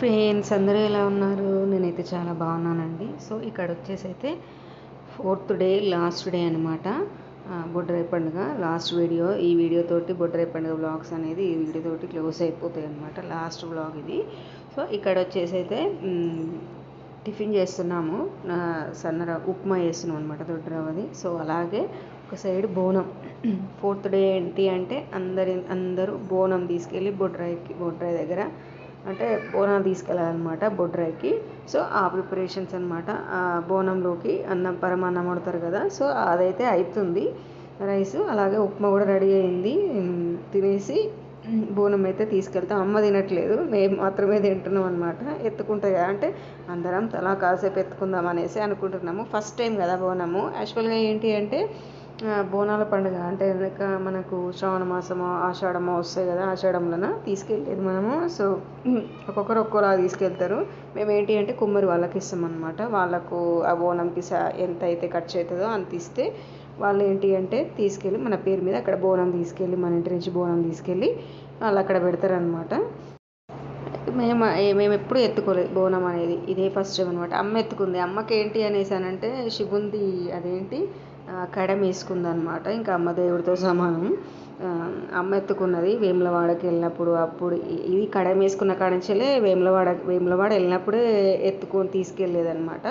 Friends అందరూ ఎలా ఉన్నారు? నేనైతే చాలా బాగున్నానండి. సో ఇక్కడ వచ్చేసి అయితే ఫోర్త్ డే లాస్ట్ డే అనమాట బొడ్రాయి పండుగ. లాస్ట్ వీడియో ఈ వీడియోతోటి బొడ్రాయి పండుగ బ్లాగ్స్ అనేది ఈ వీడియో తోటి క్లోజ్ అయిపోతాయి అనమాట లాస్ట్ బ్లాగ్ ఇది. సో ఇక్కడ వచ్చేసి అయితే టిఫిన్ చేస్తున్నాము. సన్నర ఉప్మా చేస్తున్నాం అనమాట దొడ్డు సో అలాగే ఒక సైడ్ బోనం. ఫోర్త్ డే ఏంటి అంటే అందరి అందరూ బోనం తీసుకెళ్ళి బొడ్రాయికి బొడ్రాయి దగ్గర అంటే బోనం తీసుకెళ్ళాలన్నమాట బొడ్రాయికి. సో ఆ ప్రిపరేషన్స్ అనమాట ఆ బోనంలోకి అన్నం పరమాన్నం వండుతారు కదా. సో అదైతే అవుతుంది రైస్ అలాగే ఉప్మా కూడా రెడీ అయింది. తినేసి బోనం అయితే తీసుకెళ్తాం. అమ్మ తినట్లేదు. మేము మాత్రమే తింటున్నాం అనమాట ఎత్తుకుంటాయి కదా అంటే అందరం తలా కాసేపు ఎత్తుకుందాం అనేసి అనుకుంటున్నాము. ఫస్ట్ టైం కదా బోనము. యాక్చువల్గా ఏంటి అంటే బోనాల పండుగ అంటే కనుక మనకు శ్రావణ మాసము ఆషాఢమో వస్తాయి కదా ఆషాఢంలోన తీసుకెళ్ళేది మనము. సో ఒక్కొక్కరు ఒక్కోలా తీసుకెళ్తారు. మేము ఏంటి అంటే కుమ్మరి వాళ్ళకి ఇస్తామన్నమాట. వాళ్ళకు ఆ బోనంకి సా ఎంత అయితే ఖర్చు అవుతుందో అంత ఇస్తే వాళ్ళు ఏంటి అంటే తీసుకెళ్ళి మన పేరు మీద అక్కడ బోనం తీసుకెళ్ళి మన ఇంటి నుంచి బోనం తీసుకెళ్ళి వాళ్ళు అక్కడ పెడతారనమాట మేము మేము ఎప్పుడు ఎత్తుకోలేదు బోనం అనేది. ఇదే ఫస్ట్ టైం అనమాట అమ్మ ఎత్తుకుంది. అమ్మకి ఏంటి అనేసి అనంటే అంటే శివుంది అదేంటి? కడం వేసుకుంది అనమాట ఇంకా అమ్మ దేవుడితో సమానం. అమ్మ ఎత్తుకున్నది వేములవాడకి వెళ్ళినప్పుడు అప్పుడు ఇది కడం వేసుకున్న కాడ వేములవాడ వేములవాడ వెళ్ళినప్పుడే ఎత్తుకొని తీసుకెళ్ళేదనమాట.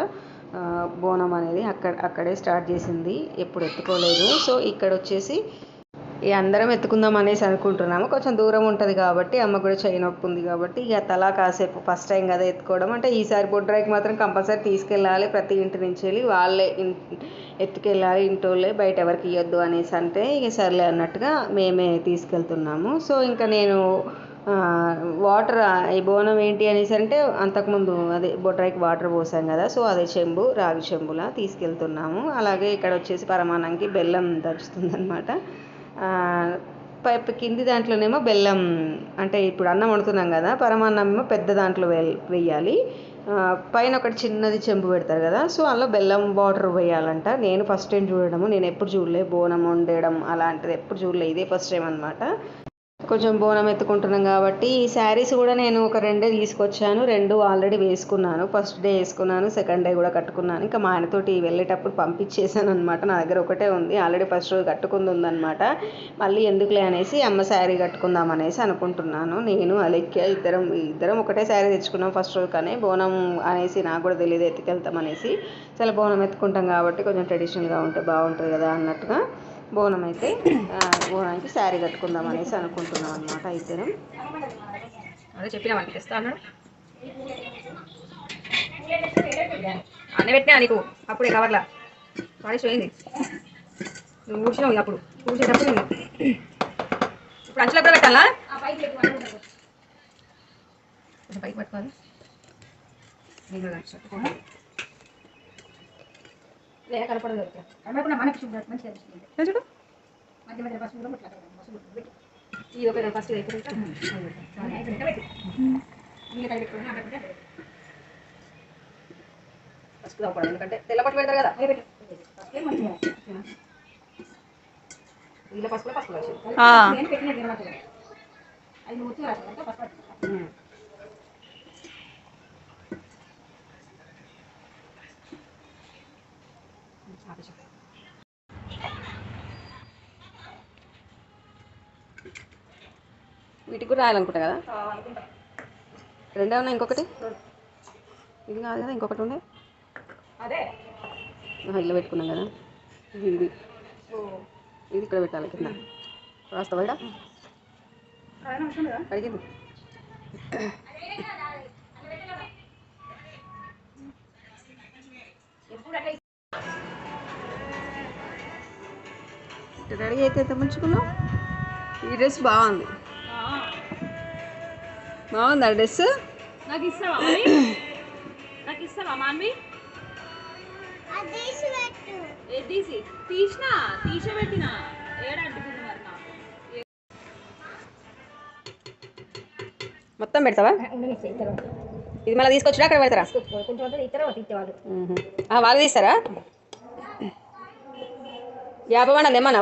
బోనం అనేది అక్కడ అక్కడే స్టార్ట్ చేసింది. ఎప్పుడు ఎత్తుకోలేదు. సో ఇక్కడ వచ్చేసి ఈ అందరం ఎత్తుకుందాం అనేసి అనుకుంటున్నాము. కొంచెం దూరం ఉంటుంది కాబట్టి అమ్మ కూడా చేయి నొప్పి ఉంది కాబట్టి ఇక తలా కాసేపు ఫస్ట్ టైం కదా ఎత్తుకోవడం. అంటే ఈసారి బొడ్రాయికి మాత్రం కంపల్సరీ తీసుకెళ్ళాలి. ప్రతి ఇంటి నుంచి వెళ్ళి వాళ్ళే ఇన్- ఎత్తుకెళ్ళాలి. ఇంటోళ్ళే బయట ఎవరికి ఇవ్వద్దు అనేసి అంటే ఇక సర్లే అన్నట్టుగా మేమే తీసుకెళ్తున్నాము. సో ఇంకా నేను వాటర్ ఈ బోనం ఏంటి అనేసి అంటే అంతకుముందు అదే బొడ్రాయికి వాటర్ పోసాం కదా. సో అదే చెంబు రాగి చెంబులా తీసుకెళ్తున్నాము. అలాగే ఇక్కడ వచ్చేసి పరమాణానికి బెల్లం దంచుతుందన్నమాట. పైపు కింది దాంట్లోనేమో బెల్లం అంటే ఇప్పుడు అన్నం వండుతున్నాం కదా పరమాన్నం ఏమో పెద్ద దాంట్లో వె వెయ్యాలి. పైన ఒకటి చిన్నది చెంబు పెడతారు కదా సో అందులో బెల్లం వాటర్ వేయాలంట. నేను ఫస్ట్ టైం చూడడము నేను ఎప్పుడు చూడలే బోనం వండడం అలాంటిది ఎప్పుడు చూడలే ఇదే ఫస్ట్ టైం అనమాట కొంచెం బోనం ఎత్తుకుంటున్నాం కాబట్టి ఈ శారీస్ కూడా నేను ఒక రెండే తీసుకొచ్చాను. రెండు ఆల్రెడీ వేసుకున్నాను. ఫస్ట్ డే వేసుకున్నాను. సెకండ్ డే కూడా కట్టుకున్నాను. ఇంకా మా ఆయనతోటి వెళ్ళేటప్పుడు పంపించేసాను అనమాట నా దగ్గర ఒకటే ఉంది. ఆల్రెడీ ఫస్ట్ రోజు కట్టుకుంది ఉందన్నమాట. మళ్ళీ ఎందుకులే అనేసి అమ్మ శారీ కట్టుకుందాం అనేసి అనుకుంటున్నాను. నేను అలెక్కి ఇద్దరం ఇద్దరం ఒకటే శారీ తెచ్చుకున్నాం ఫస్ట్ రోజు కానీ. బోనం అనేసి నాకు కూడా తెలియదు ఎత్తుకెళ్తాం అనేసి. చాలా బోనం ఎత్తుకుంటాం కాబట్టి కొంచెం ట్రెడిషనల్గా ఉంటే బాగుంటుంది కదా అన్నట్టుగా. బోనం అయితే బోనానికి శారీ కట్టుకుందాం అనేసి అనుకుంటున్నాం అనమాట అయితే అదే చెప్పినా తెస్తా అన్నాడు. అన్నీ పెట్టినా నీకు? అప్పుడే కవర్లా. పడేసి పోయింది నువ్వు ఊడ్చినావు అప్పుడు. ఊడ్చేటప్పుడు ఇప్పుడు అంచులో ఎప్పుడు పెట్టాలా? పైకి పట్టుకోవాలి నేను కూడా కట్టుకోవాలి. లే కనపడదు ఇక్కడ. ఇలా చూడు ఈ ఒక ఫస్ట్ పసుపు తప్పడం ఎందుకంటే తెల్ల పట్టు పెడతారు కదా ఇలా పసుపు పసుపు వచ్చింది కూడా రాయాలనుకుంటా కదా? రెండే ఉన్నాయి ఇంకొకటి? ఇది కాదు కదా ఇంకొకటి ఉండే? ఇల్లు పెట్టుకున్నాం కదా. ఇది. ఇది ఇది ఇక్కడ పెట్టాలి కింద. రాస్తావా ఇక్కడ? అడిగింది రెడీ అయితే ఎంత మంచుకున్నావు ఈ డ్రెస్ బాగుంది. బాగుంది డ్రెస్ నాకు ఇస్తావా నాకు ఇస్తావా మాన్వి? ఏ తీసి. తీసినా తీసబెట్టిన ఏడంటుకుంది మరి నాకు? మొత్తం పెడతావా? ఇది మళ్ళీ తీసుకొచ్చినా అక్కడ పెడతారా? వాళ్ళు తీస్తారా? యాభై వందలు తెమ్మన్నా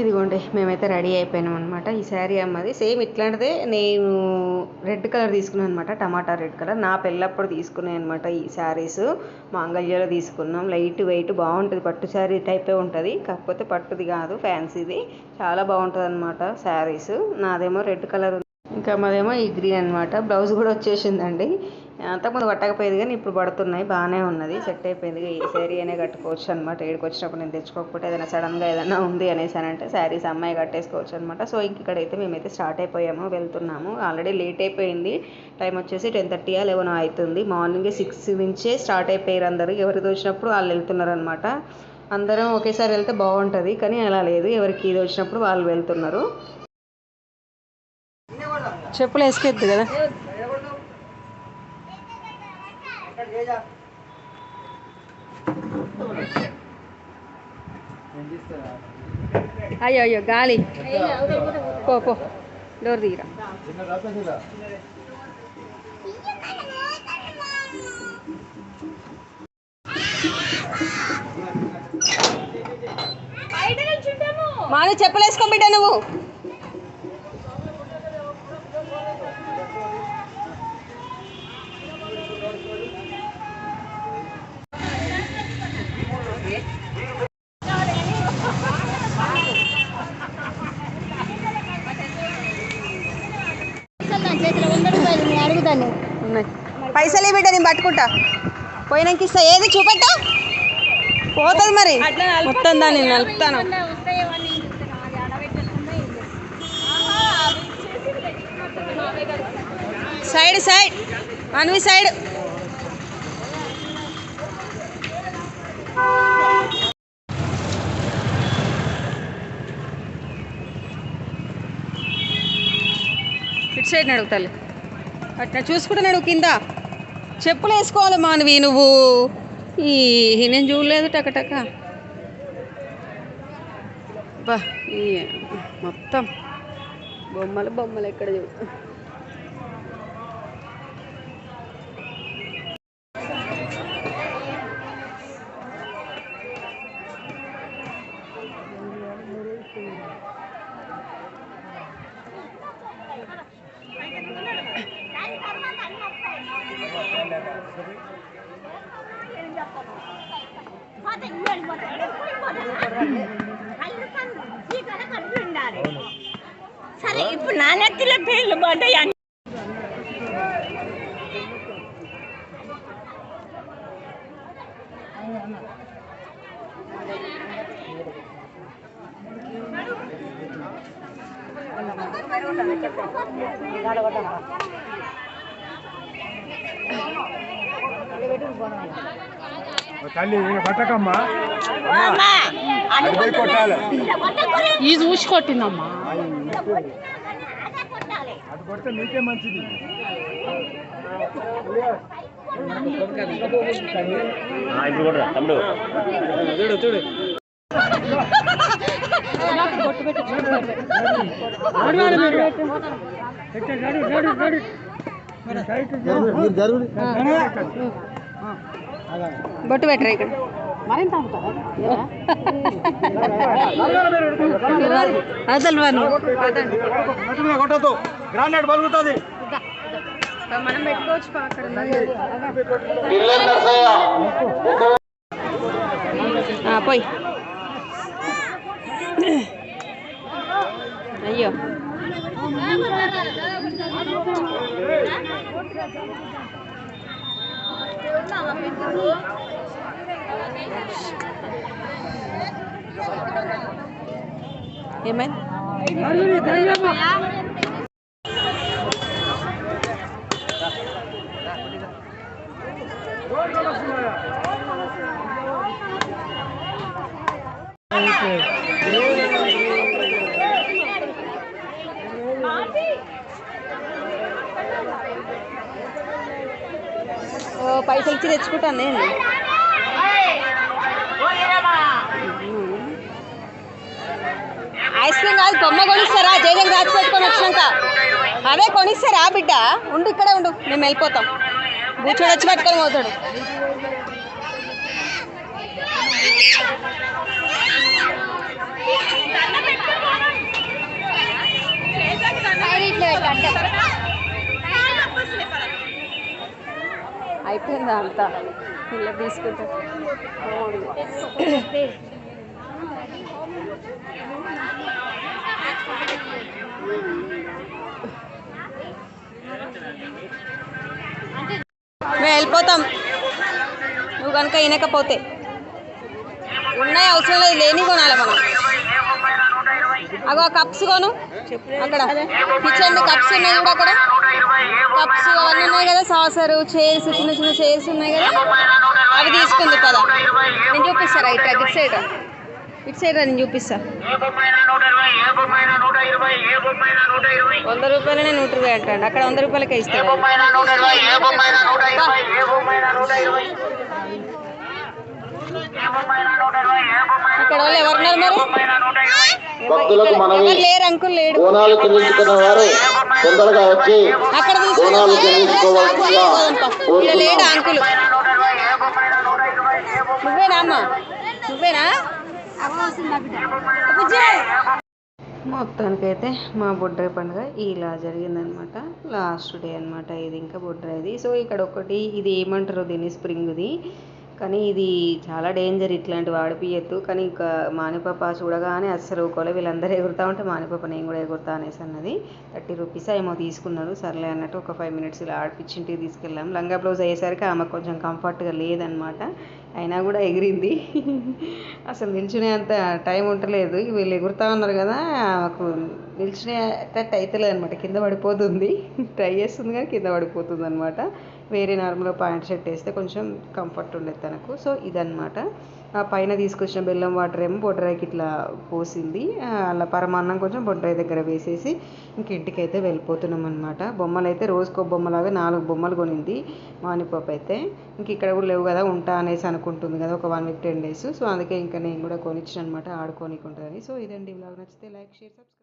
ఇదిగోండి మేమైతే రెడీ అయిపోయినాం అనమాట ఈ శారీ అమ్మది. సేమ్ ఇట్లాంటిదే నేను రెడ్ కలర్ తీసుకున్నాను అనమాట టమాటా రెడ్ కలర్. నా పెళ్ళప్పుడు తీసుకున్నాను అనమాట ఈ శారీస్. మాంగళ్యలో తీసుకున్నాం. లైట్ వెయిట్ బాగుంటుంది. పట్టు శారీ టైపే ఉంటుంది. కాకపోతే పట్టుది కాదు ఫ్యాన్సీది. చాలా బాగుంటుంది అనమాట శారీస్. నాదేమో రెడ్ కలర్ ఇంకా మాదేమో ఈ గ్రీన్ అనమాట బ్లౌజ్ కూడా వచ్చేసిందండి. అంతకుముందు పట్టకపోయేది కానీ ఇప్పుడు పడుతున్నాయి బాగానే ఉన్నది. సెట్ అయిపోయింది. ఈ శారీ అనే కట్టుకోవచ్చు అనమాట ఏడికి వచ్చినప్పుడు నేను తెచ్చుకోకపోతే ఏదైనా సడన్గా ఏదైనా ఉంది అనేసి అని అంటే శారీస్ అమ్మాయి కట్టేసుకోవచ్చు అనమాట సో ఇంక ఇక్కడైతే మేమైతే స్టార్ట్ అయిపోయాము వెళ్తున్నాము. ఆల్రెడీ లేట్ అయిపోయింది. టైం వచ్చేసి టెన్ థర్టీ లెవెన్ అవుతుంది. మార్నింగ్ సిక్స్ నుంచే స్టార్ట్ అయిపోయారు అందరూ. ఎవరికి వచ్చినప్పుడు వాళ్ళు వెళ్తున్నారు అనమాట అందరం ఒకేసారి వెళ్తే బాగుంటుంది. కానీ అలా లేదు. ఎవరికి ఇది వచ్చినప్పుడు వాళ్ళు వెళ్తున్నారు. చెప్పులు వేసుకెద్దు కదా. అయ్యో అయ్యో గాలి. పో పో. డోర్ తీరా. మాను చెప్పులు వేసుకో బిడ్డ నువ్వు అడుగుతాను ఉన్నాయి పైసలు బిడ్డ నేను పట్టుకుంటా. పోయినాక ఇస్తా. ఏది చూపెట్టా? పోతుంది మరి. మొత్తం దాన్ని నలుపుతాను. Side side. అన్వి సైడ్. ఇటు సైడ్ నడుగు తల్లి. అట్లా చూసుకుంటే నడుగు కింద. చెప్పులు వేసుకోవాలి మానవి నువ్వు. ఈ నేను చూడలేదు టకటక బా ఈ మొత్తం బొమ్మలు బొమ్మలు ఎక్కడ చూ ఇప్పుడు పేర్లు పడ్డాయి అన్ని. తల్లి పట్టకమ్మా. ఈ చూసి కొట్టిందమ్మా. కొట్టాలి. అది కొడితే నీకే మంచిది బొట్టు పెట్టరా ఇక్కడ మరింత అమ్ముతారా అసలు వాళ్ళు కొట్టదు గ్రానైట్ పలుకుతుంది మనం పెట్టుకోవచ్చు పోయి. అయ్యో. ఏమైంది ఓ పైసలు ఇచ్చి తెచ్చుకుంటాను నేను. ఐస్ క్రీమ్ కాదు బొమ్మ కొనిస్తారా? జేజకి దాచి పెట్టుకొని వచ్చినాక. అదే కొనిస్తారా బిడ్డ? ఉండు ఇక్కడే ఉండు. మేము వెళ్ళిపోతాం. కూర్చొని వచ్చి పట్టుకొని పోతాడు. అయిపోయిందా అంతా? ఇలా తీసుకుంటా. మేము వెళ్ళిపోతాం. నువ్వు కనుక వినకపోతే ఉన్నాయి అవసరం లేదు లేని కొనాలి మనం. అగో కప్స్ కొను. అక్కడ. కిచెన్ కప్స్ ఉన్నాయి కూడా అక్కడ. కప్స్ అవన్నీ ఉన్నాయి కదా సాసరు చైర్స్ చిన్న చిన్న చైర్స్ ఉన్నాయి కదా. అవి తీసుకుంది కదా నేను చూపిస్తారా ఇట్లా ఇటు సైడ్. ఇటు సైడ్ నేను చూపిస్తా. వంద రూపాయలనే నూట ఇరవై అంటాడు. అక్కడ వంద రూపాయలకే ఇస్తాను ఇక్కడ వాళ్ళు ఎవరున్నారు మరి? భక్తులకు మనవి. ఎవరు లేరు? అంకుల్ లేడు. బోనాలు చెల్లించుకున్న వారు తొందరగా వచ్చి అక్కడ బోనాలు చెల్లించుకోవాల్సిందిగా లేడా అంకుల్? నువ్వేనా అమ్మ? నువ్వేనా? బుజ్జి. మొత్తానికైతే మా బొడ్రాయి పండుగ ఇలా జరిగిందనమాట లాస్ట్ డే అనమాట ఇది ఇంకా బొడ్రాయిది. సో ఇక్కడ ఒకటి ఇది ఏమంటారు దీన్ని స్ప్రింగ్ది. కానీ ఇది చాలా డేంజర్ ఇట్లాంటి వాడిపియద్దు కానీ ఇంకా మానిపప్ప చూడగానే అస్సలు కొల వీళ్ళందరూ ఎగురుతా ఉంటే మానిపప్ప నేను కూడా ఎగురుతా అనేసి అన్నది. థర్టీ రూపీస్ ఏమో తీసుకున్నాడు సర్లే అన్నట్టు ఒక ఫైవ్ మినిట్స్ ఇలా ఆడిపించింటికి తీసుకెళ్ళాం. లంగా బ్లౌజ్ అయ్యేసరికి ఆమె కొంచెం కంఫర్ట్గా లేదనమాట అయినా కూడా ఎగిరింది. అసలు నిల్చునే అంత టైం ఉండలేదు. వీళ్ళు ఎగురుతా ఉన్నారు కదా మాకు నిల్చునేటట్టు అవుతలేదు అనమాట కింద పడిపోతుంది. ట్రై చేస్తుంది కానీ కింద పడిపోతుంది అనమాట వేరే నార్మల్గా ప్యాంట్ షర్ట్ వేస్తే కొంచెం కంఫర్ట్ ఉండేది తనకు. సో ఇదన్నమాట. ఆ పైన తీసుకొచ్చిన బెల్లం వాటర్ ఏమో బొడ్రాయికి ఇట్లా పోసింది. అలా పరమాన్నం కొంచెం బొడ్రాయి దగ్గర వేసేసి ఇంక ఇంటికైతే వెళ్ళిపోతున్నాం అనమాట బొమ్మలు అయితే రోజుకో బొమ్మలాగా నాలుగు బొమ్మలు కొనింది మానిపాప అయితే. ఇంక ఇక్కడ కూడా లేవు కదా ఉంటా అనేసి అనుకుంటుంది కదా ఒక one week ten days so అందుకే ఇంకా నేను కూడా కొనిచ్చిన అనమాట ఆడుకోనికుంటుందని. సో ఇదండి బ్లాగ్ నచ్చితే లైక్ షేర్ సబ్స్క్రైబ్